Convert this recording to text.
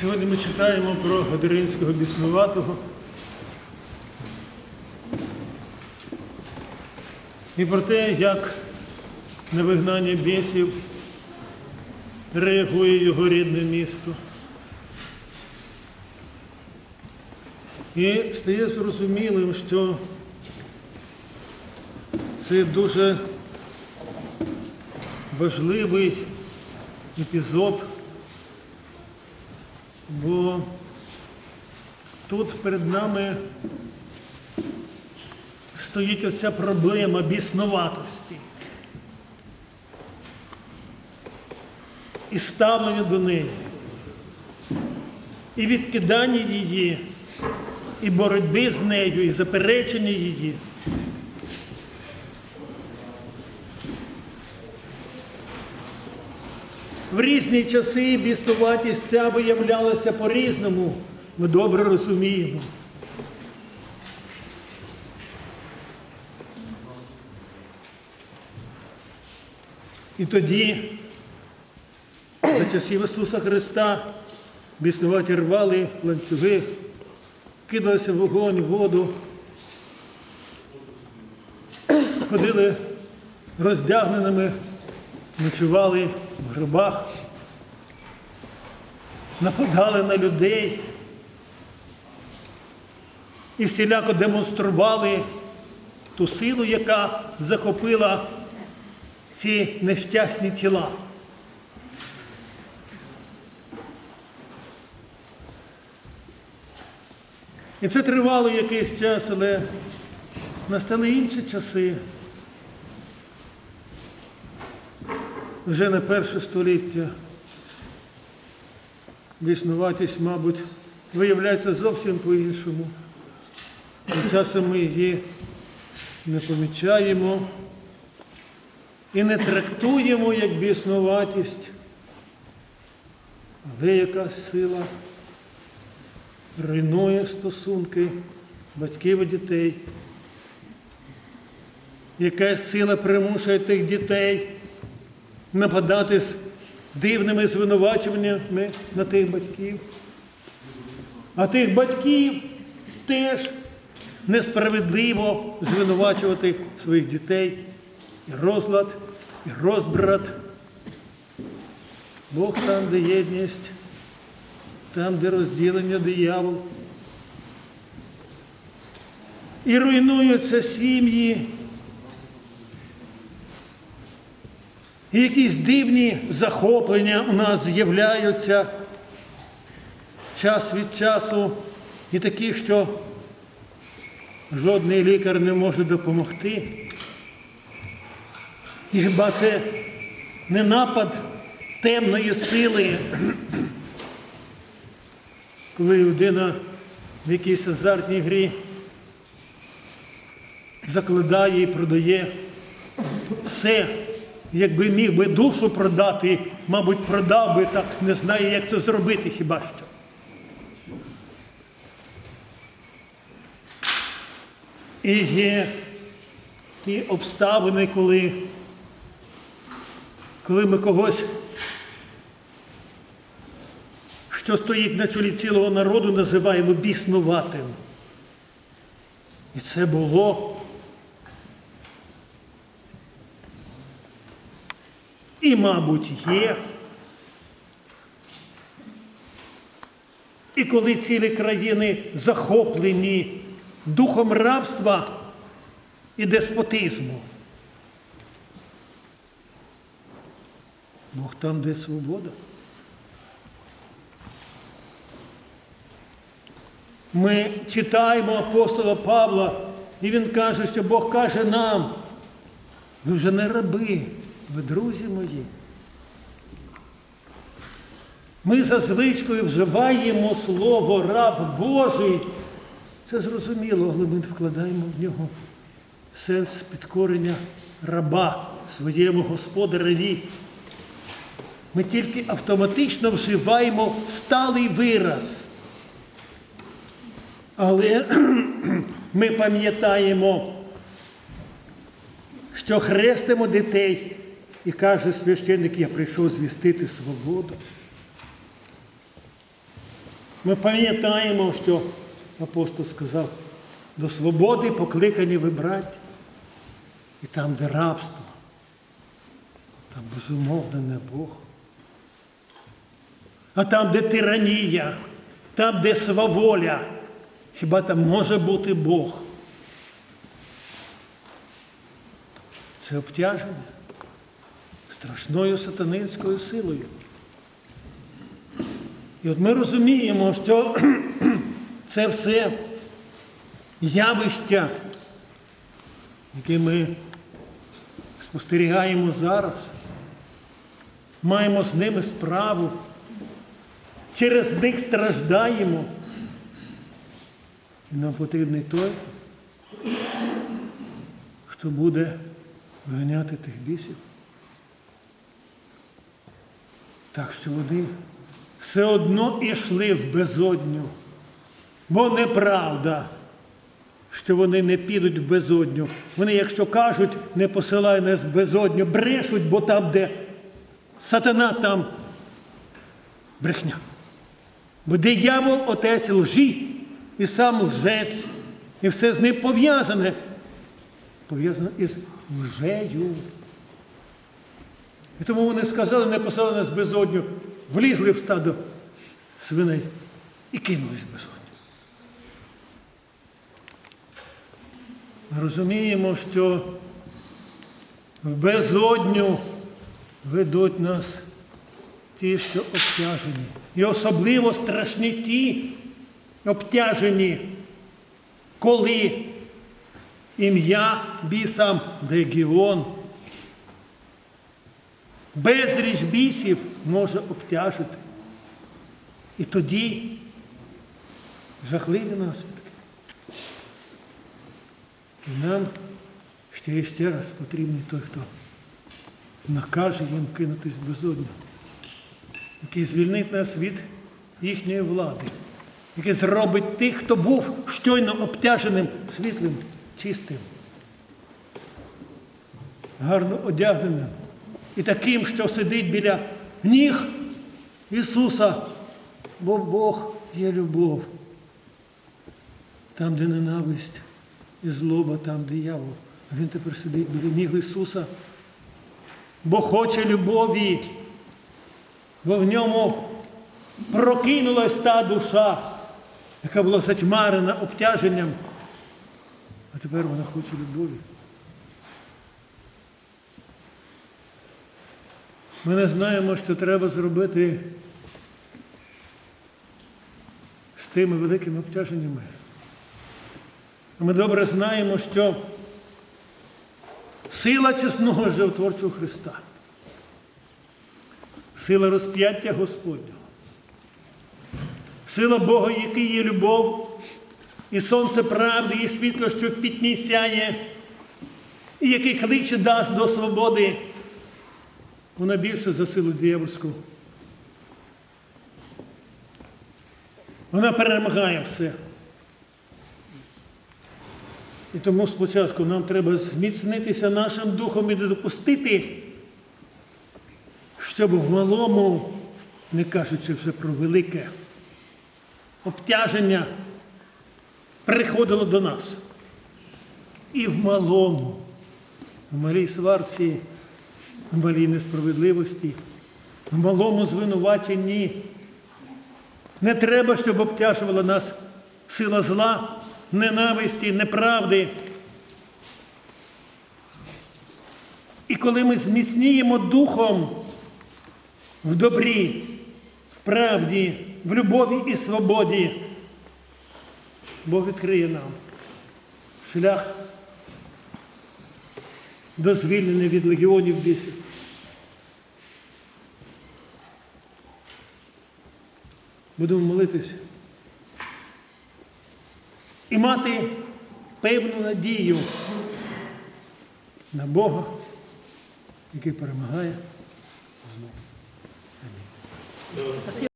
Сьогодні ми читаємо про Гадаринського біснуватого. І про те, як на вигнання бісів реагує його рідне місто. І стає зрозумілим, що це дуже важливий епізод, бо тут перед нами стоїть оця проблема біснуватості і ставлення до неї, і відкидання її, і боротьби з нею, і заперечення її. В різні часи біснуватість ця виявлялася по-різному, ми добре розуміємо. І тоді, за часів Ісуса Христа, біснуваті рвали ланцюги, кидалися в вогонь, в воду, ходили роздягненими, ночували в гробах, нападали на людей і всіляко демонстрували ту силу, яка захопила ці нещасні тіла. І це тривало якийсь час, але настали інші часи. Вже не перше століття. Віснуватість, мабуть, виявляється зовсім по-іншому. І часом ми її не помічаємо і не трактуємо як біснуватість, але якась сила руйнує стосунки батьків і дітей. Якась сила примушує тих дітей нападати з дивними звинувачуваннями на тих батьків. А тих батьків теж несправедливо звинувачувати своїх дітей і розлад, і розбрат. Бог там, де єдність, там, де розділення диявол. І руйнуються сім'ї. І якісь дивні захоплення у нас з'являються час від часу, і такі, що жодний лікар не може допомогти. І хіба це не напад темної сили, коли людина в якійсь азартній грі закладає і продає все, якби міг би душу продати, мабуть, продав би так, не знає, як це зробити хіба що. І є ті обставини, коли, коли ми когось, що стоїть на чолі цілого народу, називаємо біснуватим. І це було. І, мабуть, є. І коли цілі країни захоплені духом рабства і деспотизму. Бог там, де свобода. Ми читаємо апостола Павла, і він каже, що Бог каже нам, ви вже не раби, ви друзі мої. Ми за звичкою вживаємо слово раб Божий. Це зрозуміло, але ми вкладаємо в нього сенс підкорення раба своєму господареві. Ми тільки автоматично вживаємо сталий вираз. Але ми пам'ятаємо, що хрестимо дітей і каже священник, я прийшов звістити свободу. Ми пам'ятаємо, що апостол сказав, до свободи покликані ви браття. І там, де рабство, там безумовно не Бог. А там, де тиранія, там, де сваволя, хіба там може бути Бог? Це обтяження страшною сатанинською силою. І от ми розуміємо, що це все явища, які ми спостерігаємо зараз, маємо з ними справу, через них страждаємо. І нам потрібний той, хто буде виганяти тих бісів. Так що вони все одно ішли в безодню. Бо неправда, що вони не підуть в безодню. Вони, якщо кажуть, не посилай нас в безодню, брешуть, бо там, де сатана, там брехня. Бо диявол отець лжі, і сам лжець, і все з ним пов'язане. Пов'язане із лжею. І тому вони сказали, не посилай нас в безодню, влізли в стадо свиней і кинулись в безодню. Розуміємо, що в безодню ведуть нас ті, що обтяжені. І особливо страшні ті обтяжені, коли ім'я бісам Дегіон безріч бісів може обтяжити. І тоді жахливі наслідки. І нам ще і ще раз потрібний той, хто накаже їм кинутись в безодню, який звільнить нас від їхньої влади, який зробить тих, хто був щойно обтяженим світлим, чистим, гарно одягненим і таким, що сидить біля ніг Ісуса, бо Бог є любов. Там, де ненависть і злоба, там диявол. А він тепер сидить біля ніг Ісуса, бо хоче любові, бо в ньому прокинулась та душа, яка була затьмарена обтяженням, а тепер вона хоче любові. Ми не знаємо, що треба зробити з тими великими обтяженнями. Ми добре знаємо, що сила чесного животворчого Христа, сила розп'яття Господнього, сила Бога, який є любов, і сонце правди, і світло, що в сяє, і який кличе дасть до свободи, вона більше за силу диявольську. Вона перемагає все. І тому спочатку нам треба зміцнитися нашим духом і не допустити, щоб в малому, не кажучи вже про велике, обтяження приходило до нас. І в малому, в малій сварці, в малій несправедливості, в малому звинуваченні. Не треба, щоб обтяжувала нас сила зла, ненависті, неправди. І коли ми зміцніємо духом в добрі, в правді, в любові і свободі, Бог відкриє нам шлях до звільнення від легіонів бісів. Будемо молитись і мати певну надію на Бога, який перемагає зло.